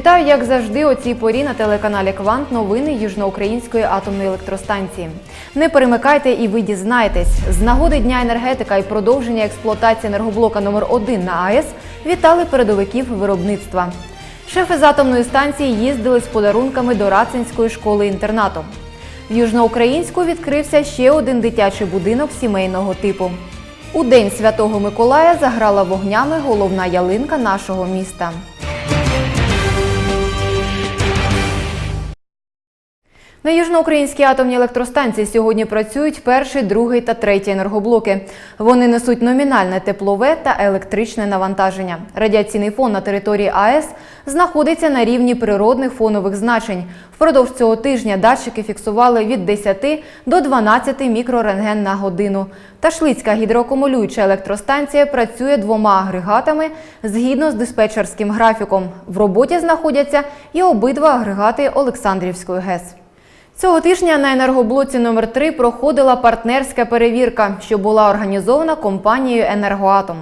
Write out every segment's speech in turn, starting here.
Вітаю, як завжди, о цій порі на телеканалі Квант новини Южноукраїнської атомної електростанції. Не перемикайте і ви дізнаєтесь. З нагоди Дня енергетика і продовження експлуатації енергоблока номер 1 на АЕС вітали передовиків виробництва. Шефи з атомної станції їздили з подарунками до Рацинської школи-інтернату. В Южноукраїнську відкрився ще один дитячий будинок сімейного типу. У День Святого Миколая заграла вогнями головна ялинка нашого міста. На Южноукраїнській атомній електростанції сьогодні працюють перший, другий та третій енергоблоки. Вони несуть номінальне теплове та електричне навантаження. Радіаційний фон на території АЕС знаходиться на рівні природних фонових значень. Впродовж цього тижня датчики фіксували від 10 до 12 мікрорентген на годину. Ташлицька гідроакумулююча електростанція працює двома агрегатами згідно з диспетчерським графіком. В роботі знаходяться і обидва агрегати Олександрівської ГЕС. Цього тижня на енергоблоці номер 3 проходила партнерська перевірка, що була організована компанією Енергоатом.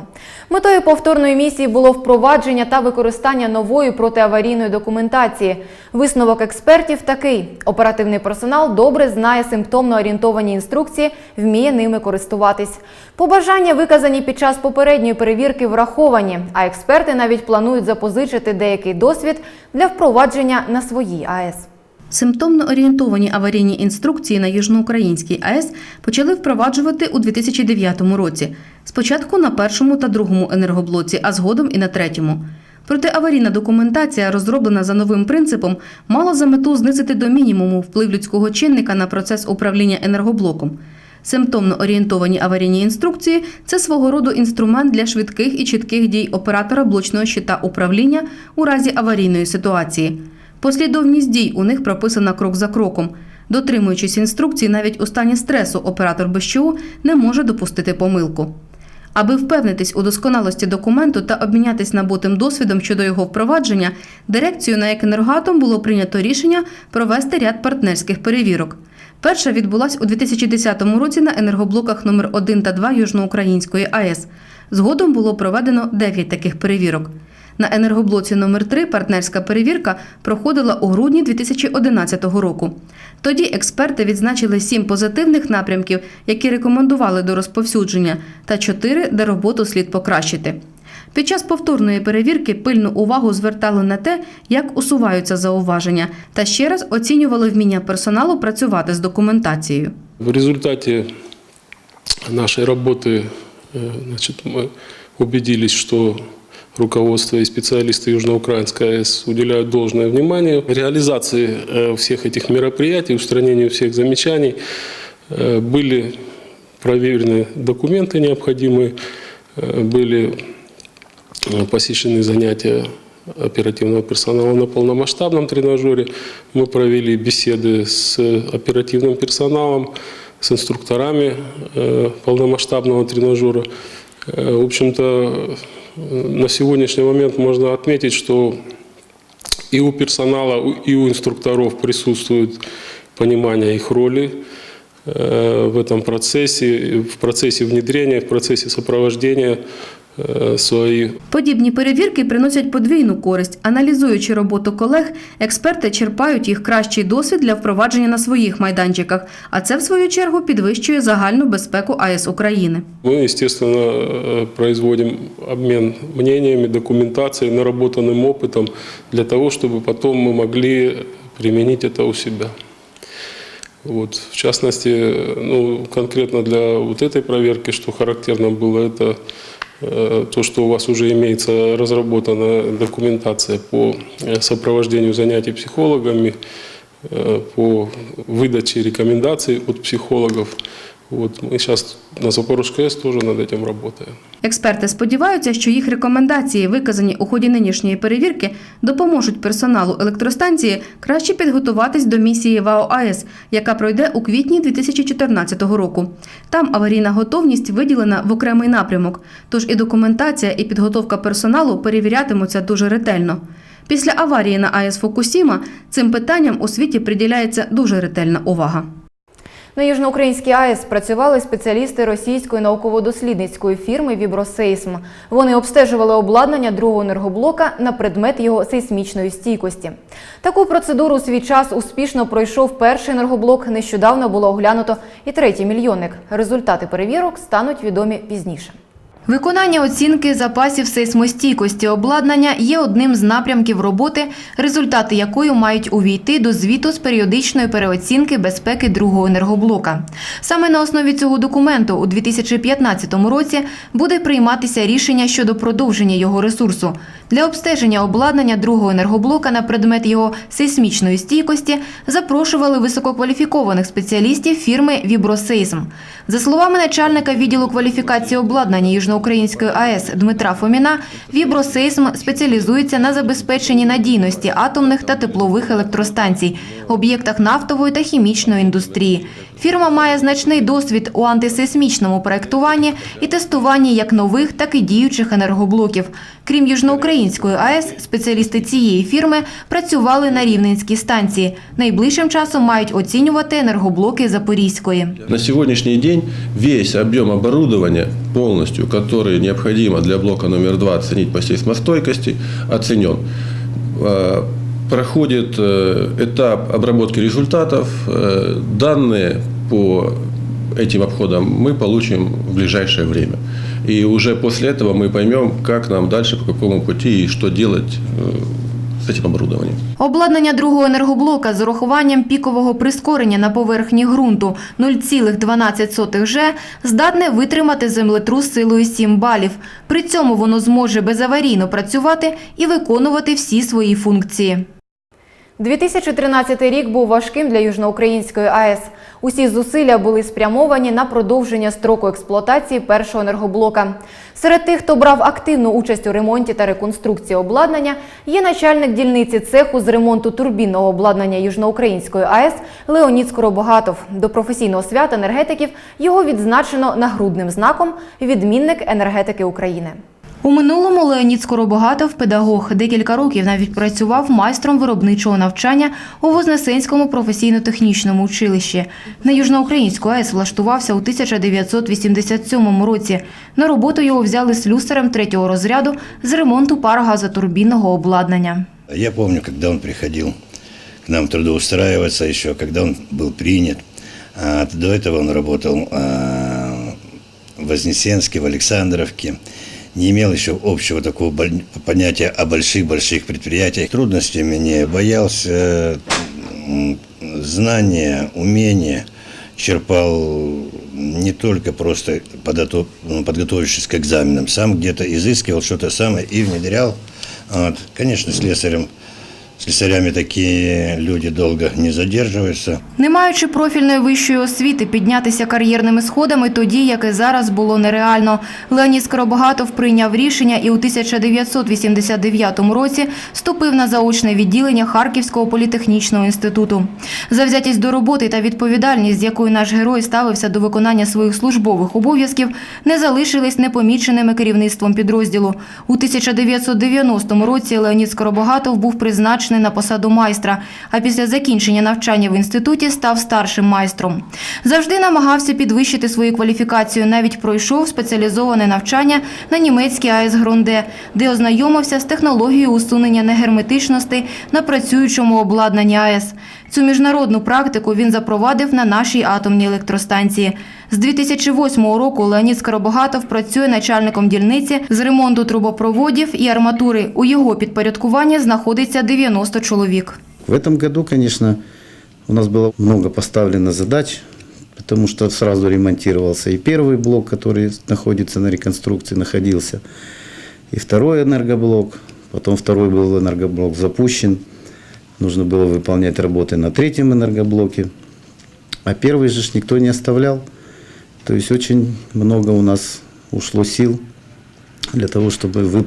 Метою повторної місії було впровадження та використання нової протиаварійної документації. Висновок експертів такий: оперативний персонал добре знає симптомно орієнтовані інструкції, вміє ними користуватись. Побажання, виказані під час попередньої перевірки, враховані, а експерти навіть планують запозичити деякий досвід для впровадження на своїй АЕС. Симптомно орієнтовані аварійні інструкції на Южноукраїнській АЕС почали впроваджувати у 2009 році. Спочатку на першому та другому енергоблоці, а згодом і на третьому. Протиаварійна документація, розроблена за новим принципом, мала за мету знизити до мінімуму вплив людського чинника на процес управління енергоблоком. Симптомно орієнтовані аварійні інструкції це свого роду інструмент для швидких і чітких дій оператора блочного щита управління у разі аварійної ситуації. Послідовність дій у них прописана крок за кроком. Дотримуючись інструкцій, навіть у стані стресу оператор БЩУ не може допустити помилку. Аби впевнитись у досконалості документу та обмінятись набутим досвідом щодо його впровадження, дирекцією на «Екенергоатом» було прийнято рішення провести ряд партнерських перевірок. Перша відбулась у 2010 році на енергоблоках номер 1 та 2 Южноукраїнської АЕС. Згодом було проведено 9 таких перевірок. На енергоблоці номер 3 партнерська перевірка проходила у грудні 2011 року. Тоді експерти відзначили сім позитивних напрямків, які рекомендували до розповсюдження, та чотири, де роботу слід покращити. Під час повторної перевірки пильну увагу звертали на те, як усуваються зауваження, та ще раз оцінювали вміння персоналу працювати з документацією. В результате нашей работы э, значит, мы убедились, что руководство и специалисты Южноукраинской АЭС уделяют должное внимание реализации э, всех этих мероприятий, устранению всех замечаний. Э, Были проверены документы необходимые, э, были посещены занятия оперативного персонала на полномасштабном тренажере. Мы провели беседы с оперативным персоналом, с инструкторами полномасштабного тренажера. В общем-то, на сегодняшний момент можно отметить, что и у персонала, и у инструкторов присутствует понимание их роли э, в этом процессе, в процессе внедрения, в процессе сопровождения э, своих Подібні перевірки приносять подвійну користь. Аналізуючи роботу колег, експерти черпають їх кращий досвід для впровадження на своїх майданчиках, а це в свою чергу підвищує загальну безпеку АЕС України. Мы, естественно, э, производим обмен мнениями, документацией, наработанным опытом для того, чтобы потом мы могли применить это у себя. Вот. В частности, э, ну, конкретно для вот этой проверки, что характерно было, это э, то, что у вас уже имеется разработана документация по э, сопровождению занятий психологами, э, по выдаче рекомендаций от психологов. Вот. Мы сейчас на Запорожской АЭС тоже над этим работаем. Експерти сподіваються, що їх рекомендації, виказані у ході нинішньої перевірки, допоможуть персоналу електростанції краще підготуватись до місії ВАО АЕС, яка пройде у квітні 2014 року. Там аварійна готовність виділена в окремий напрямок, тож і документація, і підготовка персоналу перевірятимуться дуже ретельно. Після аварії на АЕС Фукусіма цим питанням у світі приділяється дуже ретельна увага. На Южноукраїнській АЕС працювали спеціалісти російської науково-дослідницької фірми Вібросейсм. Вони обстежували обладнання другого енергоблока на предмет його сейсмічної стійкості. Таку процедуру у свій час успішно пройшов перший енергоблок. Нещодавно було оглянуто і третій мільйонник. Результати перевірок стануть відомі пізніше. Виконання оцінки запасів сейсмостійкості обладнання є одним з напрямків роботи, результати якої мають увійти до звіту з періодичної переоцінки безпеки другого енергоблока. Саме на основі цього документу у 2015 році буде прийматися рішення щодо продовження його ресурсу. Для обстеження обладнання другого енергоблока на предмет його сейсмічної стійкості запрошували висококваліфікованих спеціалістів фірми Вібросейсм. За словами начальника відділу кваліфікації обладнання Южноукраїнської АЕС Дмитра Фоміна, Вібросейсм спеціалізується на забезпеченні надійності атомних та теплових електростанцій, об'єктах нафтової та хімічної індустрії. Фірма має значний досвід у антисейсмічному проектуванні і тестуванні як нових, так і діючих енергоблоків. Крім Южноукраїнської АЕС, спеціалісти цієї фірми працювали на Рівненській станції. Найближчим часом мають оцінювати енергоблоки Запорізької. На сегодняшний день весь объем оборудования полностью, который необходимо для блока номер два оценить по сейсмостойкости, оценен. Э, Проходит э, этап обработки результатов. Э, Данные по этим обходам мы получим в ближайшее время. И уже после этого мы поймем, как нам дальше, по какому пути и что делать э, с. Обладнання другого енергоблока з урахуванням пікового прискорення на поверхні ґрунту 0,12 Ж здатне витримати землетрус силою 7 балів. При цьому воно зможе безаварійно працювати і виконувати всі свої функції. 2013 рік був важким для Южноукраїнської АЕС. Усі зусилля були спрямовані на продовження строку експлуатації першого енергоблока. Серед тих, хто брав активну участь у ремонті та реконструкції обладнання, є начальник дільниці цеху з ремонту турбінного обладнання Южноукраїнської АЕС Леонід Скоробогатов. До професійного свята енергетиків його відзначено нагрудним знаком «Відмінник енергетики України». У минулому Леонід Скоробогатов, педагог, декілька років навіть працював майстром виробничого навчання у Вознесенському професійно-технічному училищі. На Южноукраїнську АЕС влаштувався у 1987 році. На роботу його взяли слюсарем третього розряду з ремонту парогазотурбінного обладнання. Я помню, когда он приходил к нам трудоустраиваться еще, когда он был принят. А, До он работал а, в Вознесенске, в Александровке. Не имел еще общего такого понятия о больших-больших предприятиях. Трудностями не боялся, знания, умения черпал не только просто подготов- ну, подготовившись к экзаменам, сам где-то изыскивал что-то самое и внедрял. Вот. Конечно, слесарем, слесарями такие люди долго не задерживаются. Не маючи профільної вищої освіти, піднятися кар'єрними сходами тоді, як і зараз, було нереально. Леонід Скоробогатов прийняв рішення і у 1989 році вступив на заочне відділення Харківського політехнічного інституту. Завзятість до роботи та відповідальність, з якою наш герой ставився до виконання своїх службових обов'язків, не залишились непоміченими керівництвом підрозділу. У 1990 році Леонід Скоробогатов був призначений на посаду майстра, а після закінчення навчання в інституті став старшим майстром. Завжди намагався підвищити свою кваліфікацію, навіть пройшов спеціалізоване навчання на німецькій АЕС Гронде, де ознайомився з технологією усунення негерметичностей на працюючому обладнанні АЕС. Цю міжнародну практику він запровадив на нашій атомній електростанції. З 2008 року Леонід Скоробогатов працює начальником дільниці з ремонту трубопроводів і арматури. У його підпорядкуванні знаходиться 90 чоловік. В этом году, конечно, у нас было много поставлено задач, потому что сразу ремонтировался и первый блок, который находится на реконструкции, находился, и второй энергоблок, потом второй был энергоблок запущен, нужно было выполнять работы на третьем энергоблоке, а первый же ж никто не оставлял, то есть очень много у нас ушло сил для того, чтобы вы-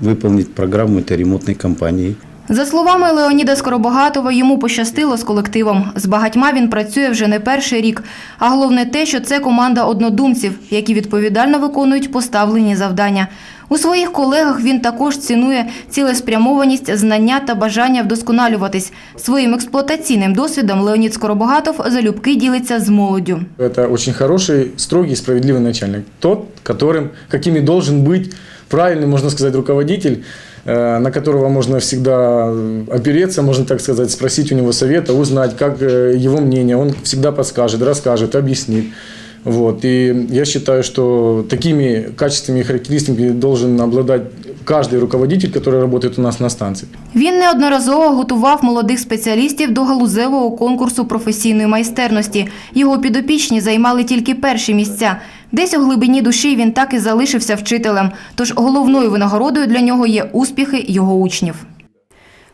выполнить программу этой ремонтной компании. За словами Леоніда Скоробогатова, йому пощастило з колективом. З багатьма він працює вже не перший рік. А головне те, що це команда однодумців, які відповідально виконують поставлені завдання. У своїх колегах він також цінує цілеспрямованість, знання та бажання вдосконалюватись. Своїм експлуатаційним досвідом Леонід Скоробогатов залюбки ділиться з молоддю. Это очень хороший, строгий, справедливый начальник. Тот, которым, каким и должен быть правильный, можно сказать, руководитель, э, на которого можно всегда опереться, можно так сказать, спросить у него совета, узнать, как э, его мнение. Он всегда подскажет, расскажет, объяснит. Вот. И я считаю, что такими качествами и характеристиками должен обладать каждый руководитель, который работает у нас на станции. Він неодноразово готував молодих спеціалістів до галузевого конкурсу професійної майстерності. Його підопічні займали тільки перші місця. Десь у глибині душі він так і залишився вчителем. Тож головною винагородою для нього є успіхи його учнів.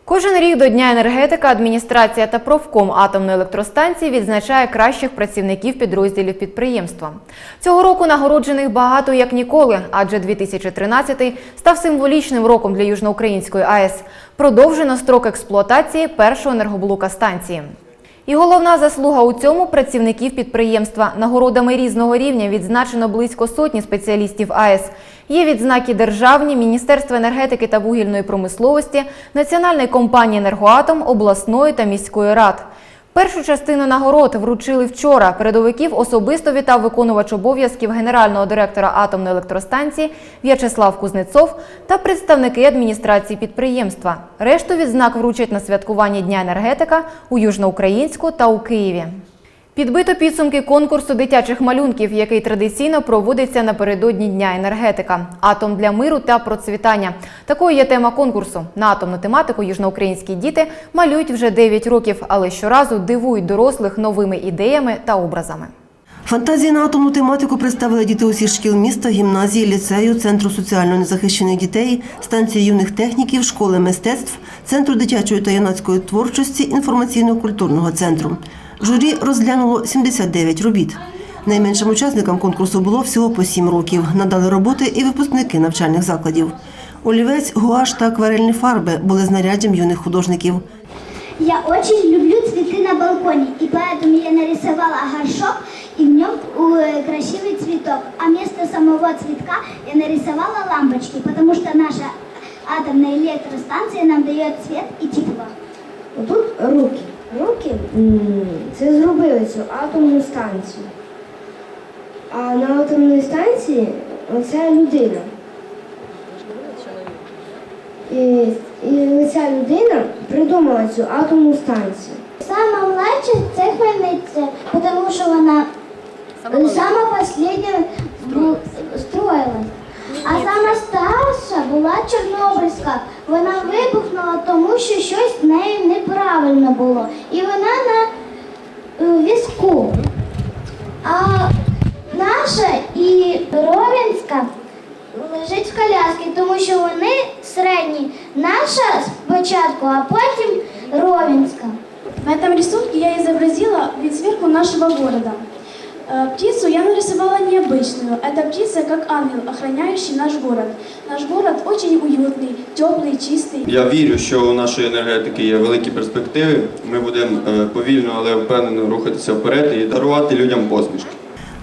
Кожен рік до Дня енергетика адміністрація та профком атомної електростанції відзначає кращих працівників підрозділів підприємства. Цього року нагороджених багато як ніколи, адже 2013 став символічним роком для Южноукраїнської АЕС. Продовжено строк експлуатації першого енергоблока станції. І головна заслуга у цьому працівників підприємства. Нагородами різного рівня відзначено близько сотні спеціалістів АЕС. Є відзнаки державні, Міністерства енергетики та вугільної промисловості, Національної компанії «Енергоатом», обласної та міської рад. Першу частину нагород вручили вчора. Передовиків особисто вітав виконувач обов'язків генерального директора атомної електростанції В'ячеслав Кузнецов та представники адміністрації підприємства. Решту відзнак вручать на святкуванні Дня енергетика у Южноукраїнську та у Києві. Підбито підсумки конкурсу дитячих малюнків, який традиційно проводиться напередодні Дня енергетика. Атом для миру та процвітання. Такою є тема конкурсу. На атомну тематику южноукраїнські діти малюють вже 9 років, але щоразу дивують дорослих новими ідеями та образами. Фантазії на атомну тематику представили діти усіх шкіл міста, гімназії, ліцею, центру соціально незахищених дітей, станції юних техніків, школи мистецтв, центру дитячої та юнацької творчості, інформаційно-культурного центру. Журі розглянуло 79 робіт. Найменшим учасникам конкурсу було всього по 7 років. Надали роботи і випускники навчальних закладів. Олівець, гуаш та акварельні фарби були знаряддям юних художників. Я очень люблю цветы на балконе, и поэтому я нарисовала горшок и в нем э, красивый цветок. А вместо самого цветка я нарисовала лампочки, потому что наша атомная электростанция нам дает свет и тепло. Отут руки. Руки це зробили цю атомну станцію. А на атомній станції оце людина. І, і ця людина придумала цю атомну станцію. Самая младшая це Хмельниця, потому что она сама последняя бу- строилась. А сама старша була Чорнобильська. Вона вибухнула, тому що щось з нею неправильно було. І вона на е, візку. А наша і Ровенська лежить в коляскі, тому що вони середні. Наша спочатку, а потім Ровенська. На этом рисунке я изобразила вид сверху нашего города. Э, Птицу я нарисовала необычную. Это птица как ангел, охраняющий наш город. Наш город очень уютный, теплый, чистый. Я вірю, що у нашої енергетики є великі перспективи. Ми будемо е, повільно, але впевнено рухатися вперед і дарувати людям посмішки.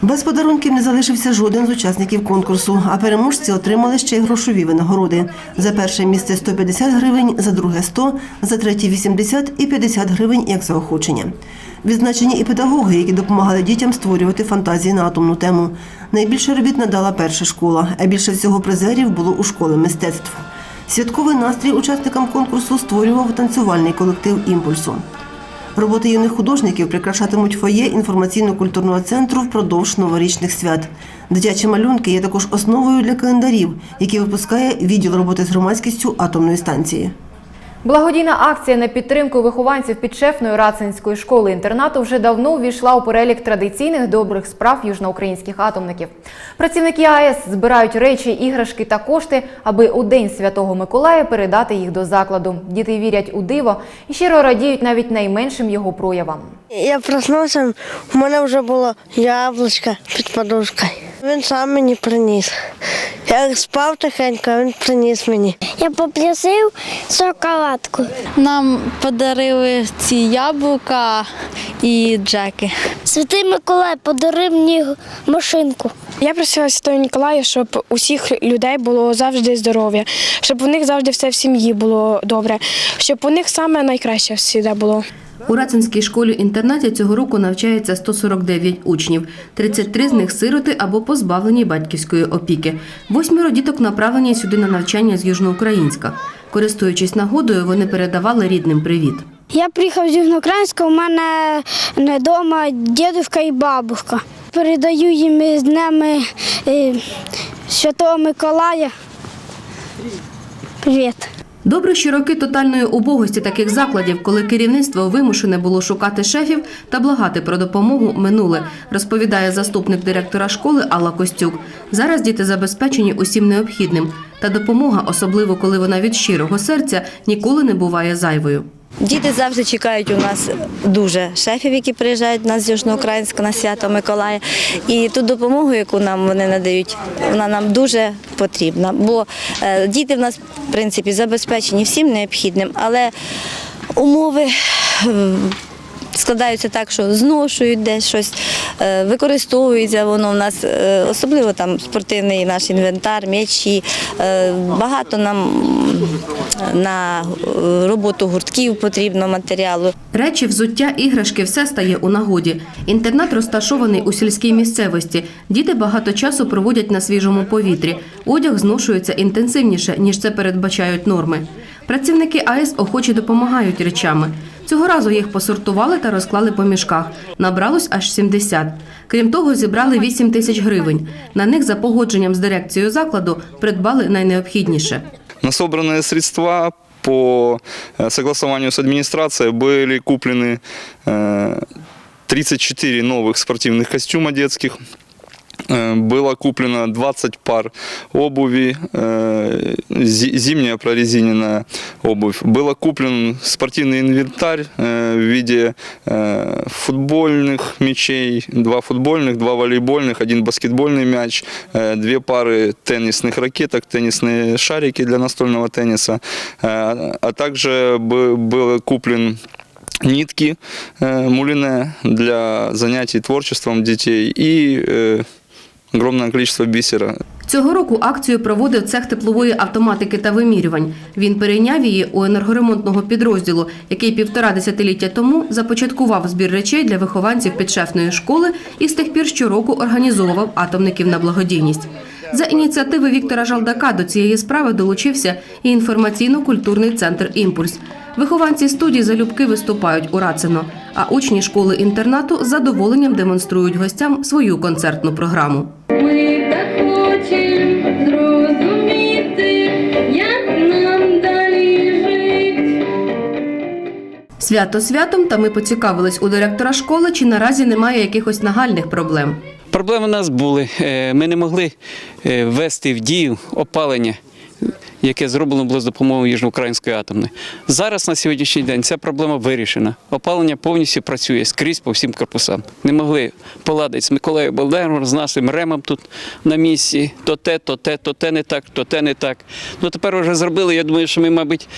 Без подарунків не залишився жоден з учасників конкурсу, а переможці отримали ще й грошові винагороди. За перше місце 150 гривень, за друге 100, за третє 80 і 50 гривень як заохочення. Відзначені і педагоги, які допомагали дітям створювати фантазії на атомну тему. Найбільше робіт надала перша школа, а більше всього призерів було у школи мистецтв. Святковий настрій учасникам конкурсу створював танцювальний колектив імпульсу. Роботи юних художників прикрашатимуть фоє інформаційно-культурного центру впродовж новорічних свят. Дитячі малюнки є також основою для календарів, які випускає відділ роботи з громадськістю атомної станції. Благодійна акція на підтримку вихованців підшефної рацинської школи-інтернату вже давно увійшла у перелік традиційних добрих справ южноукраїнських атомників. Працівники АЕС збирають речі, іграшки та кошти, аби у День Святого Миколая передати їх до закладу. Діти вірять у диво і щиро радіють навіть найменшим його проявам. Я проснувся, у мене вже було яблучко під подушкою. Він сам мені приніс. Я спав тихенько, він приніс мені. Я попросив шоколадку. Нам подарили ці яблука і джеки. Святий Миколай подарив мені машинку. Я просила Святого Ніколая, щоб усіх людей було завжди здоров'я, щоб у них завжди все в сім'ї було добре, щоб у них саме найкраще завжди було. У Рацинській школі-інтернаті цього року навчається 149 учнів. 33 з них сироти або позбавлені батьківської опіки. Восьмеро діток направлені сюди на навчання з Южноукраїнська. Користуючись нагодою, вони передавали рідним привіт. Я приїхав з Южноукраїнська, у мене вдома дідусь і бабушка. Передаю їм з днями е, Святого Миколая. Привіт. Добре, що роки тотальної убогості таких закладів, коли керівництво вимушене було шукати шефів та благати про допомогу, минуле, розповідає заступник директора школи Алла Костюк. Зараз діти забезпечені усім необхідним, та допомога, особливо коли вона від щирого серця, ніколи не буває зайвою. Діти завжди чекають у нас дуже шефів, які приїжджають нас з Южноукраїнська на свято Миколая. І ту допомогу, яку нам вони надають, вона нам дуже потрібна. Бо е, діти в нас, в принципі, забезпечені всім необхідним, але умови. Складаються так, що зношують десь щось, е, використовується воно в нас, е, особливо там спортивний наш інвентар, м'ячі. Е, Багато нам на роботу гуртків потрібно матеріалу. Речі, взуття, іграшки все стає у нагоді. Інтернат розташований у сільській місцевості. Діти багато часу проводять на свіжому повітрі. Одяг зношується інтенсивніше, ніж це передбачають норми. Працівники АЕС охоче допомагають речами. Цього разу їх посортували та розклали по мішках. Набралось аж 70. Крім того, зібрали 8 тисяч гривень. На них за погодженням з дирекцією закладу придбали найнеобхідніше. На собранные средства по э, согласованию с администрацией были куплены э, 34 новых спортивных костюма детских. Э, Было куплено 20 пар обуви, э, зи- зимняя прорезиненная обувь. Было куплен спортивный инвентарь э, в виде футбольных мячей, два футбольных, два волейбольных, один баскетбольный мяч, две пары теннисных ракеток, теннисные шарики для настольного тенниса, а также бы- был куплен нитки мулине для занятий творчеством детей и огромное количество бисера. Цього року акцію проводив цех теплової автоматики та вимірювань. Він перейняв її у енергоремонтного підрозділу, який півтора десятиліття тому започаткував збір речей для вихованців підшефної школи і з тих пір щороку організовував атомників на благодійність. За ініціативи Віктора Жалдака до цієї справи долучився і інформаційно-культурний центр Імпульс. Вихованці студії залюбки виступають у Рацино, а учні школи-інтернату з задоволенням демонструють гостям свою концертну програму. Свято святом, та ми поцікавились у директора школи, чи наразі немає якихось нагальних проблем. Проблеми у нас були. Е, Ми не могли е, ввести в дію опалення, яке зроблено було з допомогою Южноукраїнської атомної. Зараз на сьогоднішній день ця проблема вирішена. Опалення повністю працює скрізь по всім корпусам. Не могли поладити з Миколаєм Болдером, з нашим ремом тут на місці. То те, то те, то те не так, то те не так. Ну тепер вже зробили. Я думаю, що ми, мабуть,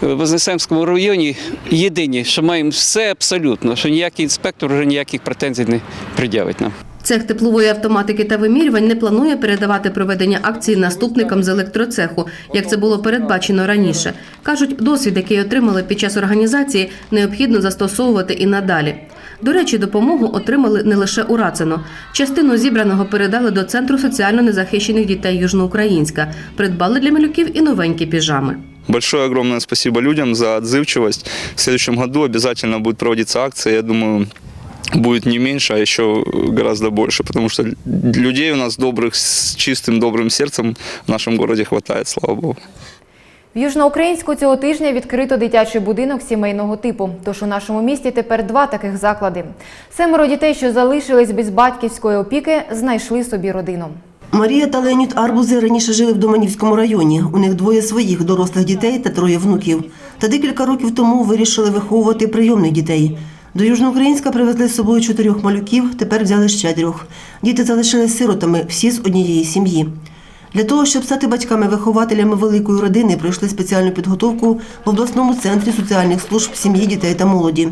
в Вознесенському районі єдині, що маємо все абсолютно, що ніякий інспектор вже ніяких претензій не пред'явить нам. Цех теплової автоматики та вимірювань не планує передавати проведення акції наступникам з електроцеху, як це було передбачено раніше. Кажуть, досвід, який отримали під час організації, необхідно застосовувати і надалі. До речі, допомогу отримали не лише у Рацино. Частину зібраного передали до центру соціально незахищених дітей Южноукраїнська. Придбали для малюків і новенькі піжами. Большое огромное спасибо людям за отзывчивость. В следующем году обязательно будет проводиться акция. Я думаю, будет не меньше, а еще гораздо больше, потому что людей у нас добрых, с чистым, добрым сердцем в нашем городе хватает, слава богу. В Южноукраїнську цього тижня відкрито дитячий будинок сімейного типу. Тож у нашому місті тепер два таких заклади. Семеро дітей, що залишились без батьківської опіки, знайшли собі родину. Марія та Леонід Арбузи раніше жили в Доманівському районі. У них двоє своїх дорослих дітей та троє внуків. Та декілька років тому вирішили виховувати прийомних дітей. До Южноукраїнська привезли з собою чотирьох малюків, тепер взяли ще трьох. Діти залишились сиротами, всі з однієї сім'ї. Для того, щоб стати батьками-вихователями великої родини, пройшли спеціальну підготовку в обласному центрі соціальних служб сім'ї, дітей та молоді.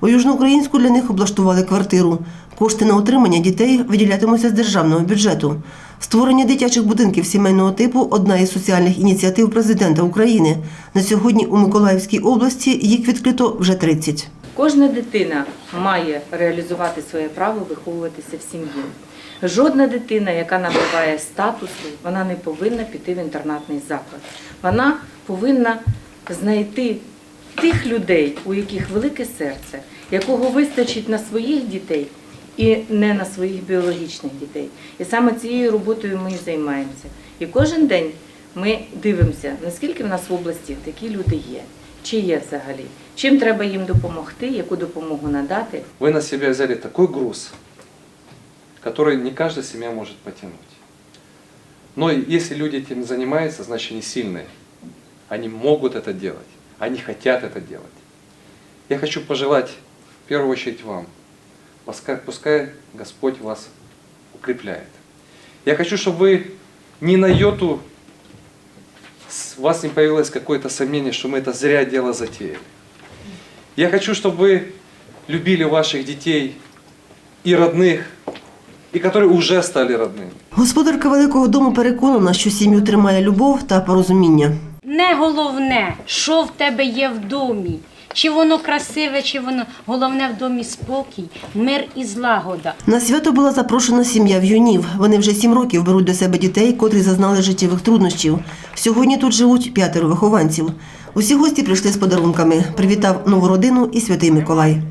У Южноукраїнську для них облаштували квартиру. Кошти на утримання дітей виділятимуться з державного бюджету. Створення дитячих будинків сімейного типу одна із соціальних ініціатив президента України. На сьогодні у Миколаївській області їх відкрито вже 30. Кожна дитина має реалізувати своє право виховуватися в сім'ї. Жодна дитина, яка набуває статусу, вона не повинна піти в інтернатний заклад. Вона повинна знайти тих людей, у яких велике серце, якого вистачить на своїх дітей і не на своїх біологічних дітей. І саме цією роботою ми і займаємося. І кожен день ми дивимося, наскільки в нас в області такі люди є, чи є взагалі, чим треба їм допомогти, яку допомогу надати. Вы на себя взяли такой груз, который не каждая семья может потянуть. Но если люди этим занимаются, значит они сильные. Они могут это делать. Они хотят это делать. Я хочу пожелать в первую очередь вам, пускай, пускай Господь вас укрепляет. Я хочу, чтобы вы ни на йоту с- у вас не появилось какое-то сомнение, что мы это зря дело затеяли. Я хочу, чтобы вы любили ваших детей и родных, и которые уже стали родными. Господарка великого дому переконана, що сім'ю тримає любов та порозуміння. Не головне, що в тебе є в домі. чи воно красиве, чи воно головне в домі спокій, мир і злагода. На свято була запрошена сім'я в'юнів. Вони вже сім років беруть до себе дітей, котрі зазнали життєвих труднощів. Сьогодні тут живуть п'ятеро вихованців. Усі гості прийшли з подарунками. Привітав нову родину і святий Миколай.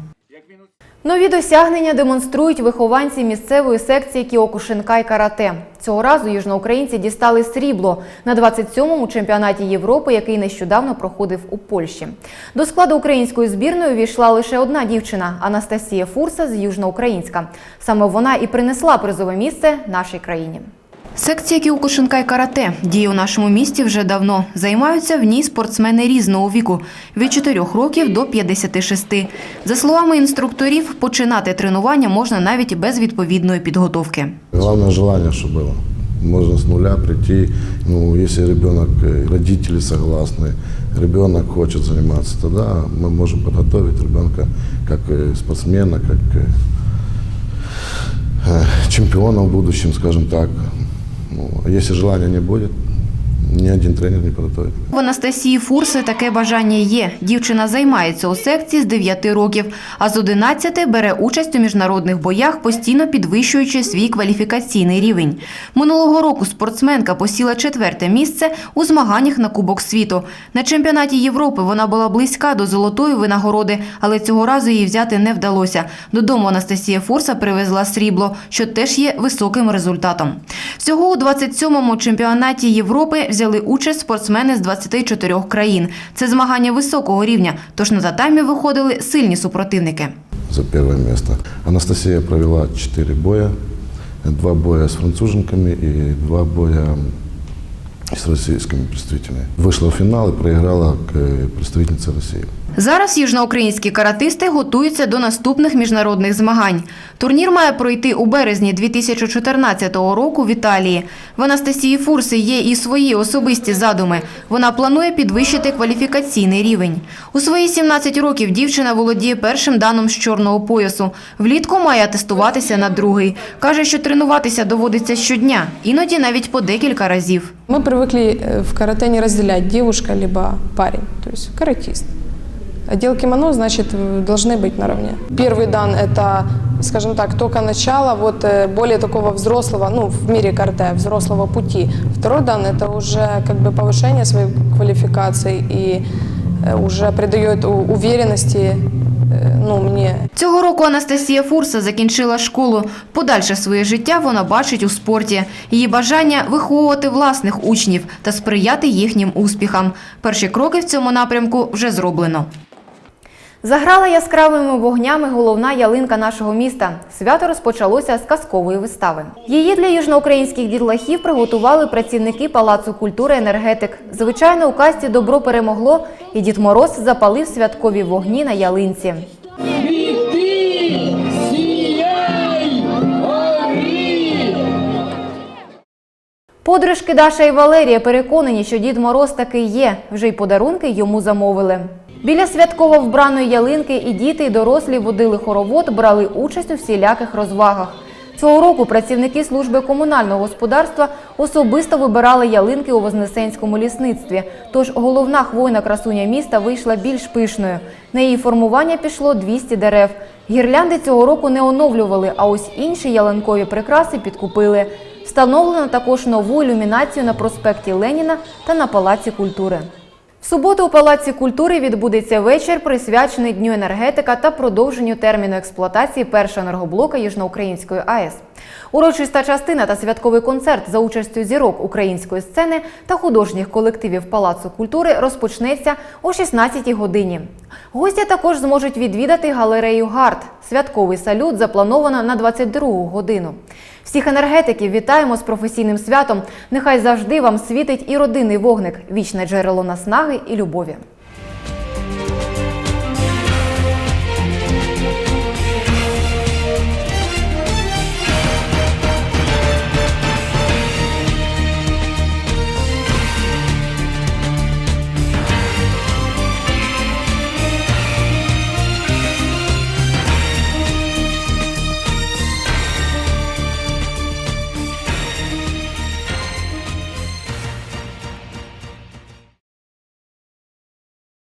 Нові досягнення демонструють вихованці місцевої секції Кіокушинка і карате. Цього разу южноукраїнці дістали срібло на 27-му чемпіонаті Європи, який нещодавно проходив у Польщі. До складу української збірної війшла лише одна дівчина Анастасія Фурса з Южноукраїнська. Саме вона і принесла призове місце нашій країні. Секція Кіокушинкай карате діє у нашому місті вже давно. Займаються в ній спортсмени різного віку від 4 років до 56. За словами інструкторів, починати тренування можна навіть без відповідної підготовки. Главное желание, чтобы было. Можно с нуля прийти, ну, если ребенок, э, родители согласны, ребенок хочет заниматься, тогда мы можем подготовить ребенка как э, спортсмена, как э, э, чемпиона в будущем, скажем так. Ну, если желания не будет, ни один тренер не подготовит. В Анастасії Фурси таке бажання є. Дівчина займається у секції з 9 років, а з 11 бере участь у міжнародних боях, постійно підвищуючи свій кваліфікаційний рівень. Минулого року спортсменка посіла четверте місце у змаганнях на Кубок світу. На чемпіонаті Європи вона була близька до золотої винагороди, але цього разу її взяти не вдалося. Додому Анастасія Фурса привезла срібло, що теж є високим результатом. Всього у 27-му чемпіонаті Європи взяли участь спортсмени з 24 країн. Це змагання високого рівня, тож на татамі виходили сильні супротивники. за первое место. Анастасия провела четыре боя. Два боя с француженками и два боя с российскими представителями. Вышла в финал и проиграла к э, представительнице России. Зараз южноукраїнські каратисти готуються до наступних міжнародних змагань. Турнір має пройти у березні 2014 року в Італії. В Анастасії Фурси є і свої особисті задуми. Вона планує підвищити кваліфікаційний рівень. У свої 17 років дівчина володіє першим даном з чорного поясу. Влітку має атестуватися на другий. Каже, що тренуватися доводиться щодня, іноді навіть по декілька разів. Мы привыкли э, в карате не разделять девушка либо парень, то есть каратист. Отдел кимоно, значит, э, должны быть наравне. Первый дан – это, скажем так, только начало вот э, более такого взрослого, ну, в мире карате, взрослого пути. Второй дан – это уже как бы повышение своей квалификации и э, уже придает у- уверенности, э, ну, мне Цього року Анастасія Фурса закінчила школу. Подальше своє життя вона бачить у спорті. Її бажання виховувати власних учнів та сприяти їхнім успіхам. Перші кроки в цьому напрямку вже зроблено. Заграла яскравими вогнями головна ялинка нашого міста. Свято розпочалося з казкової вистави. Її для южноукраїнських дітлахів приготували працівники Палацу культури енергетик. Звичайно, у касті добро перемогло, і Дід Мороз запалив святкові вогні на ялинці. Подружки Даша і Валерія переконані, що Дід Мороз таки є. Вже й подарунки йому замовили. Біля святково вбраної ялинки і діти, і дорослі водили хоровод, брали участь у всіляких розвагах. Цього року працівники служби комунального господарства особисто вибирали ялинки у Вознесенському лісництві. Тож головна хвойна красуня міста вийшла більш пишною. На її формування пішло 200 дерев. Гірлянди цього року не оновлювали, а ось інші ялинкові прикраси підкупили. Встановлено також нову ілюмінацію на проспекті Леніна та на Палаці культури. В суботу у Палаці культури відбудеться вечір, присвячений Дню енергетика та продовженню терміну експлуатації першого енергоблока Южноукраїнської АЕС. Урочиста частина та святковий концерт за участю зірок української сцени та художніх колективів Палацу культури розпочнеться о 16-й годині. Гості також зможуть відвідати галерею Гард. Святковий салют заплановано на 22-гу годину. Всіх енергетиків вітаємо з професійним святом. Нехай завжди вам світить і родинний вогник, вічне джерело наснаги і любові.